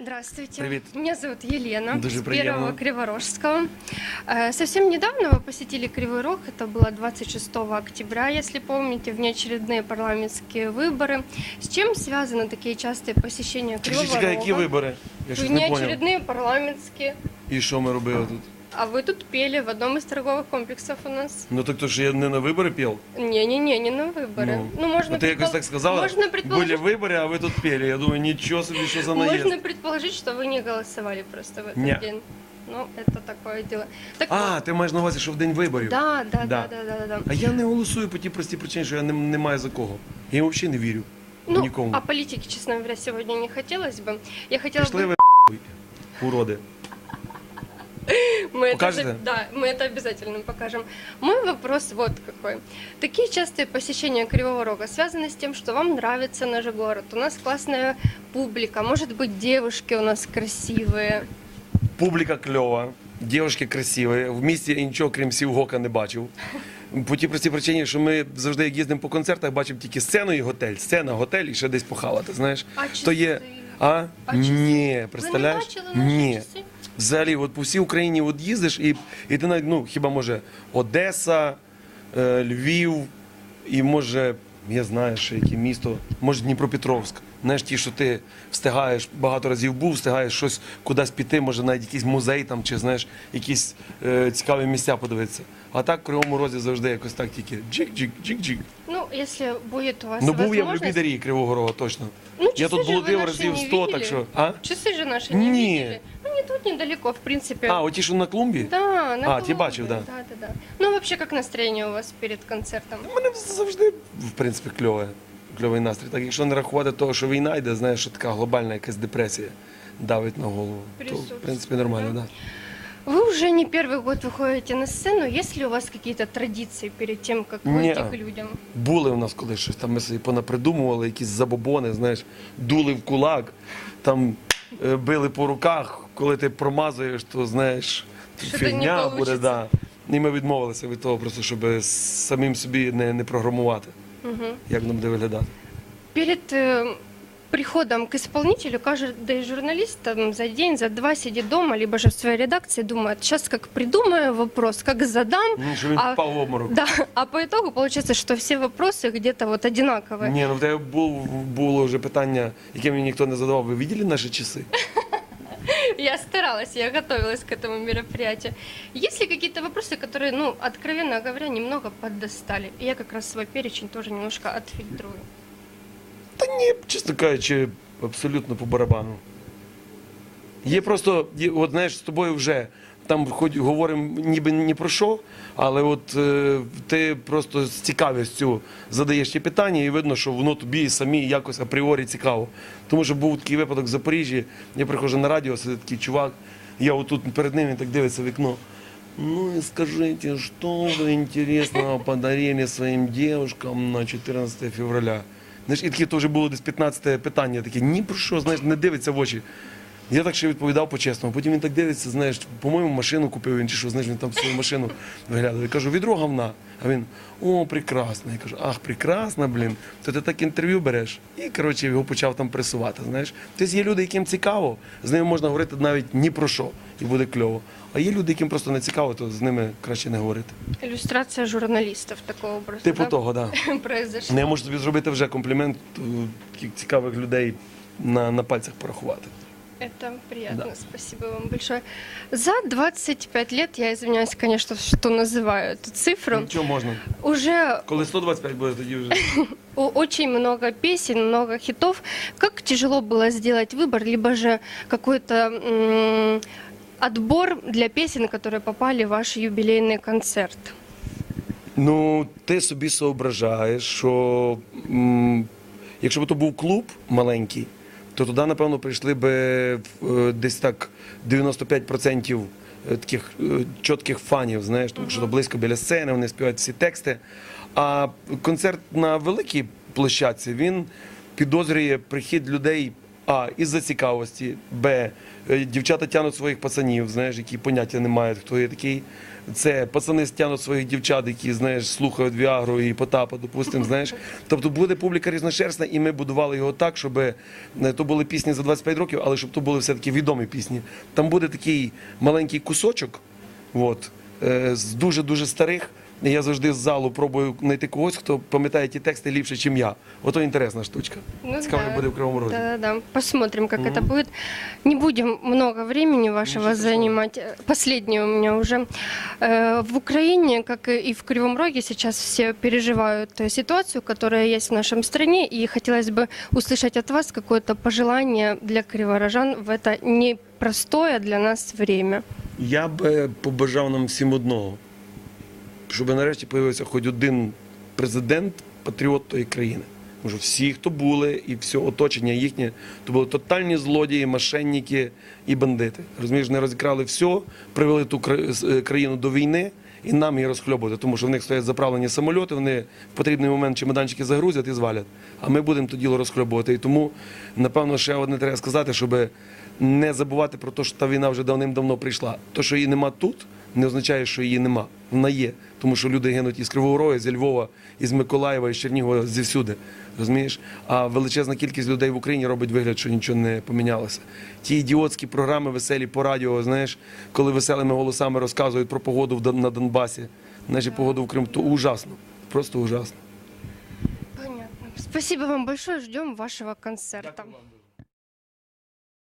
Здравствуйте. Привет. Меня зовут Елена. Дуже с приємно. первого Криворожского. Э, Совсем недавно вы посетили Кривой Рог. Это было 26 октября, если помните, внеочередные парламентские выборы. С чем связаны такие частые посещения Чекай, Кривого чекай, Рога? які вибори? Я щось не поняв. Внеочередные парламентские. І що ми робили тут? А вы тут пели в одном из торговых комплексов у нас. Ну так то що я не на вибори пів? Не-не-не, не на выборы. Ну, можно, а ти якось предпол- так сказала? можно предположить, Були вибори, а ви тут пели. Я думаю, нічого собі, що за наїзд. можно предположить, что вы не голосовали просто в этот Не. день. Ну, это такое дело. Так А, ти маєш на увазі, що в день виборів? Да, да, да, Да. да, да, да. А я не голосую по тій простій причині, що я не, не маю за кого. Я їм взагалі не вірю. Ну, Нікому. а политики, честно говоря, сегодня не хотелось бы. Я хотела Пішли бы... ви уроди. Мы это, Покажете? же- да, мы это обязательно покажем. Мой вопрос вот какой. Такие частые посещения Кривого Рога связаны с тем, что вам нравится наш город. У нас классная публика, может быть, девушки у нас красивые. Публіка кльова, дівчатки красиві. В місті я нічого, крім Сівгока, не бачив. По тій простій причині, що ми завжди, як їздимо по концертах, бачимо тільки сцену і готель. Сцена, готель і ще десь похавати, знаєш. А То є. часи? А? А часи? Ні, представляєш? Ви не бачили наші Ні. часи? Взагалі, от по всій Україні от їздиш, і, і ти навіть, ну, хіба може Одеса, е, Львів, і може, я знаю, ще яке місто, може Дніпропетровськ. Знаєш, ті, що ти встигаєш, багато разів був, встигаєш щось кудись піти, може навіть якийсь музей там, чи знаєш, якісь е, цікаві місця подивитися. А так в Кривому Розі завжди якось так тільки джик-джик-джик-джик. Ну, если будет у вас Ну був я в возможность... любій дарі Кривого Рога, точно. Ну, я тут блудив разів не 100, так що. А? Часы же наши не Не. видели Ну, не тут недалеко, в принципе. А, оті, що на клумбі? Да, на А, ти бачив, да. Да, да, да. Ну, вообще, как настроение у вас перед концертом? У мене завжди, в принципі, кльове, кльовий настрій. Так, якщо не рахувати того, що війна йде, знаєш, що така глобальна якась депресія давить на голову, то в Присутствует, принципі нормально, да? так. Вы уже не первый год выходите на сцену. Есть ли у вас какие-то традиции перед тем, как выйти Не. к людям? Були у нас колись щось, там ми собі понапридумували, якісь забобони, знаєш, дули в кулак, там е, били по руках, коли ти промазуєш, то знаєш, не фігня буде, да. І ми відмовилися від того, просто щоб самим собі не, не програмувати, угу. як нам буде виглядати. Перед э, приходом к исполнителю каждый журналист там, за день, за два сидит дома, либо же в своей редакции думает, сейчас как придумаю вопрос, как задам, Ну, що він А- впав в обморок. да, а по итогу получается, что все вопросы где-то вот одинаковые. Ні, ну в тебе був, було вже питання, яке мені ніхто не задавав. Ви бачили наші часи? Я старалась, я готовилась к этому мероприятию. Есть ли какие-то вопросы, которые, ну, откровенно говоря, немного поддостали? И я как раз свой перечень тоже немножко отфильтрую. Та ні, чесно кажучи, абсолютно по барабану. Є просто, є, от знаєш, з тобою вже там хоч говоримо ніби ні про що, але от е, ти просто з цікавістю задаєш ті питання, і видно, що воно тобі самі якось апріорі цікаво. Тому що був такий випадок в Запоріжжі, я приходжу на радіо, сидить такий чувак, я отут перед ним він так дивиться вікно. Ну и скажите, что вы интересного подарили своим девушкам на 14 февраля? Знаєш, і таке теж було десь 15 питання, таке ні про що, знаєш, не дивиться в очі. Я так ще відповідав по-чесному. Потім він так дивиться, знаєш, по-моєму, машину купив він чи що, знаєш, він там свою машину виглядав. Я кажу, відро говна. А він, о, прекрасно. Я кажу, ах, прекрасно, блін. То ти так інтерв'ю береш. І коротше його почав там пресувати. Знаєш, тобто є люди, яким цікаво, з ними можна говорити навіть ні про що, і буде кльово. А є люди, яким просто не цікаво, то з ними краще не говорити. Иллюстрация журналистов такого образа. Типу да, того, так. Да. произошла. Ну, я можу тобі зробити вже комплімент е, цікавих людей на, на пальцях порахувати. Это приятно, Да. спасибо вам большое. За 25 лет, я извиняюсь, конечно, что называю эту цифру, Нічого можна. уже Коли 125 буде, тоді вже. о- очень много песен, много хитов. Как тяжело было сделать выбор, либо же какой-то м, отбор для песен, которые попали в ваш юбилейный концерт? Ну, ти собі соображаєш, що м, якщо б то був клуб маленький, то туди, напевно, прийшли б е, десь так 95% таких е, чітких фанів, знаєш, тому що то близько біля сцени, вони співають всі тексти. А концерт на великій площадці він підозрює прихід людей А. Із-за цікавості. Б. е, Дівчата тянуть своїх пацанів, знаєш, які поняття не мають, хто є такий. Це пацани стягнуть своїх дівчат, які знаєш, слухають Віагру і Потапа, допустимо, знаєш. Тобто буде публіка різношерстна, і ми будували його так, щоб е, то були пісні за 25 років, але щоб то були все-таки відомі пісні. Там буде такий маленький кусочок, от, е, з дуже-дуже старих. І Я завжди з залу пробую знайти когось, хто пам'ятає ті тексти ліпше, ніж я. Ото інтересна штучка. Ну Цікаво да. буде в Кривому Розі. Да-да-да, посмотрим, как это будет. Не будем много времени вашего Ничего страшного. занимать. Э, Последнее у меня уже. Э, В Украине, как и в Кривом Роге, сейчас все переживают э, ситуацию, которая есть в нашем стране, и хотелось бы услышать от вас какое-то пожелание для криворожан в это непростое для нас время. Я б е, побажав нам всім одного, щоб нарешті з'явився хоч один президент, патріот тої країни. Тому що всі, хто були, і все оточення їхнє, то були тотальні злодії, мошенники і бандити. Розумієш, не розікрали все, привели ту е, країну до війни і нам її розхльобувати, тому що в них стоять заправлені самольоти, вони в потрібний момент чемоданчики загрузять і звалять. А ми будемо то діло розхльобувати. І тому, напевно, ще одне треба сказати, щоб не забувати про те, що та війна вже давним-давно прийшла. То, що її нема тут, не означає, що її нема. Вона є. Тому що люди гинуть із Кривого Рогу, зі Львова, із Миколаєва, із Чернігова, зівсюди. Розумієш? А величезна кількість людей в Україні робить вигляд, що нічого не помінялося. Ті ідіотські програми веселі по радіо, знаєш, коли веселими голосами розказують про погоду на Донбасі, знаєш, і погоду в Криму, то ужасно. Просто ужасно. Понятно. Спасибо вам большое, ждем вашего концерта.